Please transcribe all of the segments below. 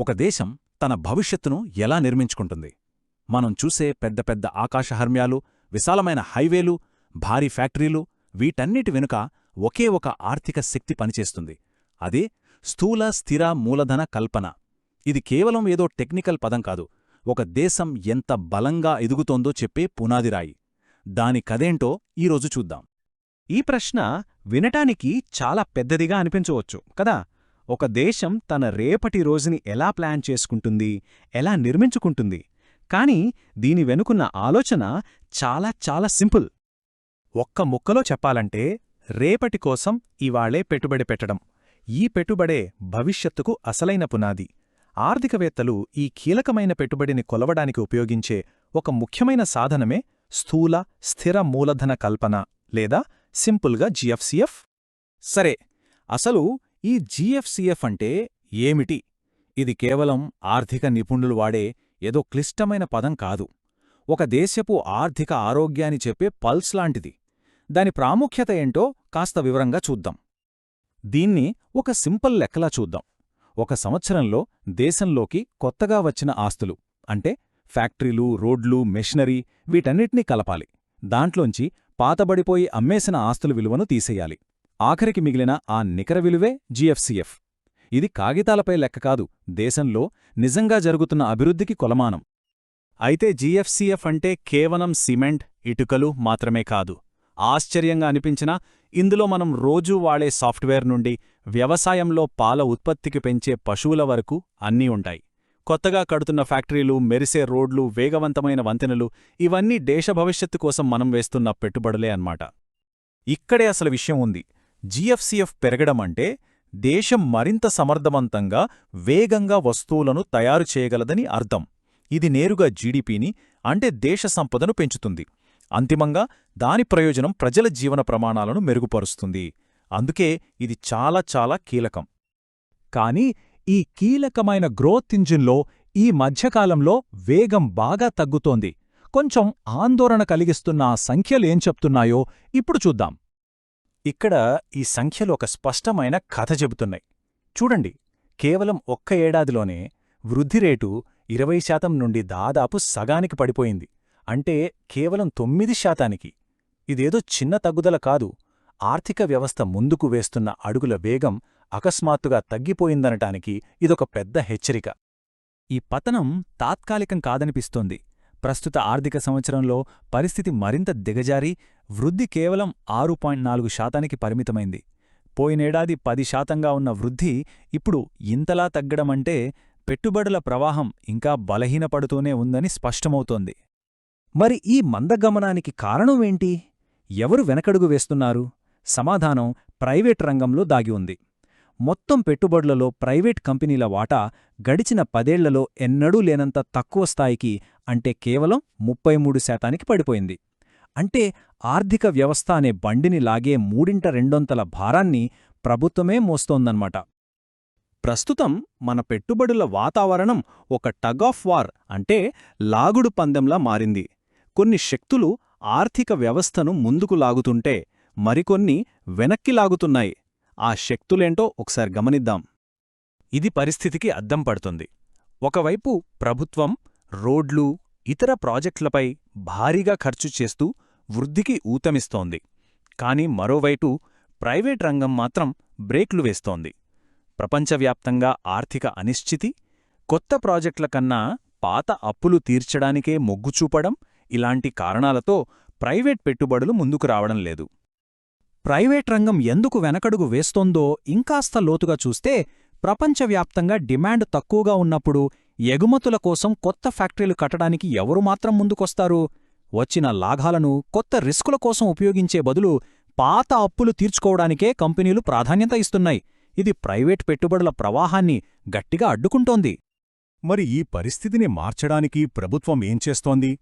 ఒక దేశం తన భవిష్యత్తును ఎలా నిర్మించుకుంటుంది? మనం చూసే పెద్ద పెద్ద ఆకాశహర్మ్యాలు విశాలమైన హైవేలు భారీ ఫ్యాక్టరీలు వీటన్నిటి వెనుక ఒకే ఒక ఆర్థిక శక్తి పనిచేస్తుంది. అదే స్థూల స్థిర మూలధన కల్పన. ఇది కేవలం ఏదో టెక్నికల్ పదం కాదు. ఒక దేశం ఎంత బలంగా ఎదుగుతోందో చెప్పే పునాదిరాయి దాని కదేంటో ఈరోజు చూద్దాం. ఈ ప్రశ్న వినటానికి చాలా పెద్దదిగా అనిపించవచ్చు కదా? ఒక దేశం తన రేపటి రోజుని ఎలా ప్లాన్ చేసుకుంటుంది ఎలా నిర్మించుకుంటుంది. కాని దీని వెనుకున్న ఆలోచన చాలా చాలా సింపుల్. ఒక్క ముక్కలో చెప్పాలంటే రేపటి కోసం ఇవాళే పెట్టుబడి పెట్టడం. ఈ పెట్టుబడే భవిష్యత్తుకు అసలైన పునాది. ఆర్థికవేత్తలు ఈ కీలకమైన పెట్టుబడిని కొలవడానికి ఉపయోగించే ఒక ముఖ్యమైన సాధనమే స్థూల స్థిర మూలధన కల్పన లేదా సింపుల్గా జిఎఫ్సిఎఫ్. సరే అసలు ఈ జీఎఫ్సీఎఫ్ అంటే ఏమిటి? ఇది కేవలం ఆర్థిక నిపుణులు వాడే ఏదో క్లిష్టమైన పదం కాదు. ఒక దేశపు ఆర్థిక ఆరోగ్యాన్ని చెప్పే పల్స్ లాంటిది. దాని ప్రాముఖ్యత ఏంటో కాస్త వివరంగా చూద్దాం. దీన్ని ఒక సింపుల్ లెక్కలా చూద్దాం. ఒక సంవత్సరంలో దేశంలోకి కొత్తగా వచ్చిన ఆస్తులు అంటే ఫ్యాక్టరీలు రోడ్లు మెషినరీ వీటన్నిటినీ కలపాలి. దాంట్లోంచి పాతబడిపోయి అమ్మేసిన ఆస్తుల విలువను తీసేయాలి. ఆఖరికి మిగిలిన ఆ నికర విలువే జీఎఫ్సీఎఫ్. ఇది కాగితాలపై లెక్క కాదు దేశంలో నిజంగా జరుగుతున్న అభివృద్ధికి కొలమానం. అయితే జీఎఫ్సీఎఫ్ అంటే కేవలం సిమెంట్ ఇటుకలు మాత్రమే కాదు. ఆశ్చర్యంగా అనిపించినా ఇందులో మనం రోజూ వాడే సాఫ్ట్వేర్ నుండి వ్యవసాయంలో పాల ఉత్పత్తికి పెంచే పశువుల వరకు అన్నీ ఉంటాయి. కొత్తగా కడుతున్న ఫ్యాక్టరీలు మెరిసే రోడ్లు వేగవంతమైన వంతెనలు ఇవన్నీ దేశ భవిష్యత్తు కోసం మనం వేస్తున్న పెట్టుబడులే అన్నమాట. ఇక్కడే అసలు విషయం ఉంది. జీఎఫ్సీఎఫ్ పెరగడం అంటే దేశం మరింత సమర్థవంతంగా వేగంగా వస్తువులను తయారు చేయగలదని అర్థం. ఇది నేరుగా జీడీపీని అంటే దేశ సంపదను పెంచుతుంది. అంతిమంగా దాని ప్రయోజనం ప్రజల జీవన ప్రమాణాలను మెరుగుపరుస్తుంది. అందుకే ఇది చాలా చాలా కీలకం. కానీ ఈ కీలకమైన గ్రోత్ ఇంజిన్లో ఈ మధ్యకాలంలో వేగం బాగా తగ్గుతోంది. కొంచెం ఆందోళన కలిగిస్తున్న ఆ సంఖ్యలేం చెప్తున్నాయో ఇప్పుడు చూద్దాం. ఇక్కడ ఈ సంఖ్యలు ఒక స్పష్టమైన కథ చెబుతున్నాయి. చూడండి కేవలం ఒక్క ఏడాదిలోనే వృద్ధి రేటు ఇరవై శాతం నుండి దాదాపు సగానికి పడిపోయింది. అంటే కేవలం తొమ్మిది శాతానికి. ఇదేదో చిన్న తగ్గుదల కాదు. ఆర్థిక వ్యవస్థ ముందుకు వేస్తున్న అడుగుల వేగం అకస్మాత్తుగా తగ్గిపోయిందనటానికి ఇదొక పెద్ద హెచ్చరిక. ఈ పతనం తాత్కాలికం కాదనిపిస్తోంది. ప్రస్తుత ఆర్థిక సంవత్సరంలో పరిస్థితి మరింత దిగజారి వృద్ధి కేవలం ఆరు పాయింట్ నాలుగు శాతానికి పరిమితమైంది. పోయినేడాది పది శాతంగా ఉన్న వృద్ధి ఇప్పుడు ఇంతలా తగ్గడమంటే పెట్టుబడుల ప్రవాహం ఇంకా బలహీనపడుతూనే ఉందని స్పష్టమవుతోంది. మరి ఈ మందగమనానికి కారణమేంటి? ఎవరు వెనకడుగు వేస్తున్నారు? సమాధానం ప్రైవేట్ రంగంలో దాగి ఉంది. మొత్తం పెట్టుబడులలో ప్రైవేట్ కంపెనీల వాటా గడిచిన పదేళ్ళలో ఎన్నడూ లేనంత తక్కువ స్థాయికి అంటే కేవలం ముప్పై శాతానికి పడిపోయింది. అంటే ఆర్థిక వ్యవస్థ అనే బండిని లాగే మూడింట రెండొంతల భారాన్ని ప్రభుత్వమే మోస్తోందన్నమాట. ప్రస్తుతం మన పెట్టుబడుల వాతావరణం ఒక టగ్ ఆఫ్ వార్ అంటే లాగుడు పందెంలా మారింది. కొన్ని శక్తులు ఆర్థిక వ్యవస్థను ముందుకు లాగుతుంటే మరికొన్ని వెనక్కి లాగుతున్నాయి. ఆ శక్తులేంటో ఒకసారి గమనిద్దాం. ఇది పరిస్థితికి అద్దం పడుతుంది. ఒకవైపు ప్రభుత్వం రోడ్లు ఇతర ప్రాజెక్టులపై భారీగా ఖర్చు చేస్తూ వృద్ధికి ఊతమిస్తోంది. కాని మరోవైపు ప్రైవేట్ రంగం మాత్రం బ్రేక్లు వేస్తోంది. ప్రపంచవ్యాప్తంగా ఆర్థిక అనిశ్చితి కొత్త ప్రాజెక్టుల కన్నా పాత అప్పులు తీర్చడానికే మొగ్గు చూపడం ఇలాంటి కారణాలతో ప్రైవేట్ పెట్టుబడులు ముందుకు రావడం లేదు. ప్రైవేట్ రంగం ఎందుకు వెనకడుగు వేస్తోందో ఇంకాస్త లోతుగా చూస్తే ప్రపంచవ్యాప్తంగా డిమాండ్ తక్కువగా ఉన్నప్పుడు ఎగుమతుల కోసం కొత్త ఫ్యాక్టరీలు కట్టడానికి ఎవరు మాత్రం ముందుకొస్తారు? వచ్చిన లాభాలను కొత్త రిస్కుల కోసం ఉపయోగించే బదులు పాత అప్పులు తీర్చుకోవడానికే కంపెనీలు ప్రాధాన్యత ఇస్తున్నాయి. ఇది ప్రైవేట్ పెట్టుబడుల ప్రవాహాన్ని గట్టిగా అడ్డుకుంటోంది. మరి ఈ పరిస్థితిని మార్చడానికి ప్రభుత్వం ఏం చేస్తోంది?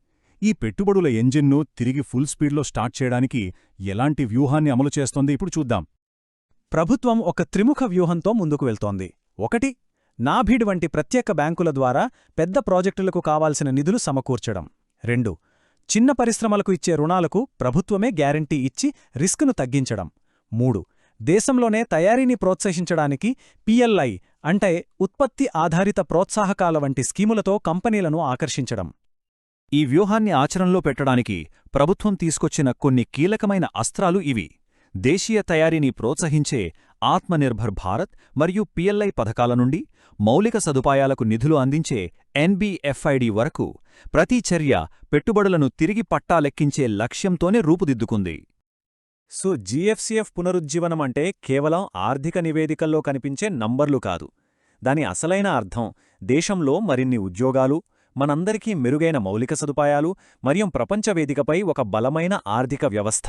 ఈ పెట్టుబడుల ఎంజిన్ను తిరిగి ఫుల్ స్పీడ్లో స్టార్ట్ చేయడానికి ఎలాంటి వ్యూహాన్ని అమలు చేస్తోంది? ఇప్పుడు చూద్దాం. ప్రభుత్వం ఒక త్రిముఖ వ్యూహంతో ముందుకు వెళ్తోంది. ఒకటి నాభిడ్ వంటి ప్రత్యేక బ్యాంకుల ద్వారా పెద్ద ప్రాజెక్టులకు కావాల్సిన నిధులు సమకూర్చడం. రెండు. చిన్న పరిశ్రమలకు ఇచ్చే రుణాలకు ప్రభుత్వమే గ్యారంటీ ఇచ్చి రిస్క్ను తగ్గించడం. మూడు. దేశంలోనే తయారీని ప్రోత్సహించడానికి పిఎల్ఐ అంటే ఉత్పత్తి ఆధారిత ప్రోత్సాహకాల వంటి స్కీములతో కంపెనీలను ఆకర్షించడం. ఈ వ్యూహాన్ని ఆచరణలో పెట్టడానికి ప్రభుత్వం తీసుకొచ్చిన కొన్ని కీలకమైన అస్త్రాలు ఇవి. దేశీయ తయారీని ప్రోత్సహించే ఆత్మనిర్భర్ భారత్ మరియు పిఎల్ఐ పథకాల నుండి మౌలిక సదుపాయాలకు నిధులు అందించే ఎన్బిఎఫ్ఐడి వరకు ప్రతి చర్య పెట్టుబడులను తిరిగి పట్టాలెక్కించే లక్ష్యంతోనే రూపుదిద్దుకుంది. సో జీఎఫ్సీఎఫ్ పునరుజ్జీవనం అంటే కేవలం ఆర్థిక నివేదికల్లో కనిపించే నంబర్లు కాదు. దాని అసలైన అర్థం దేశంలో మరిన్ని ఉద్యోగాలు మనందరికీ మెరుగైన మౌలిక సదుపాయాలు మరియు ప్రపంచ వేదికపై ఒక బలమైన ఆర్థిక వ్యవస్థ.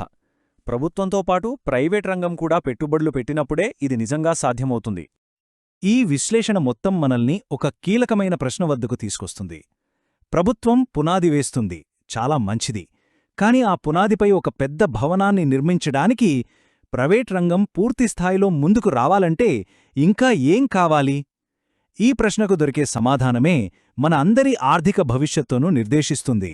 ప్రభుత్వంతో పాటు ప్రైవేట్ రంగం కూడా పెట్టుబడులు పెట్టినప్పుడే ఇది నిజంగా సాధ్యమవుతుంది. ఈ విశ్లేషణ మొత్తం మనల్ని ఒక కీలకమైన ప్రశ్న వద్దకు తీసుకొస్తుంది. ప్రభుత్వం పునాది వేస్తుంది చాలా మంచిది. కాని ఆ పునాదిపై ఒక పెద్ద భవనాన్ని నిర్మించడానికి ప్రైవేట్ రంగం పూర్తిస్థాయిలో ముందుకు రావాలంటే ఇంకా ఏం కావాలి? ఈ ప్రశ్నకు దొరికే సమాధానమే మన అందరి ఆర్థిక భవిష్యత్తును నిర్దేశిస్తుంది.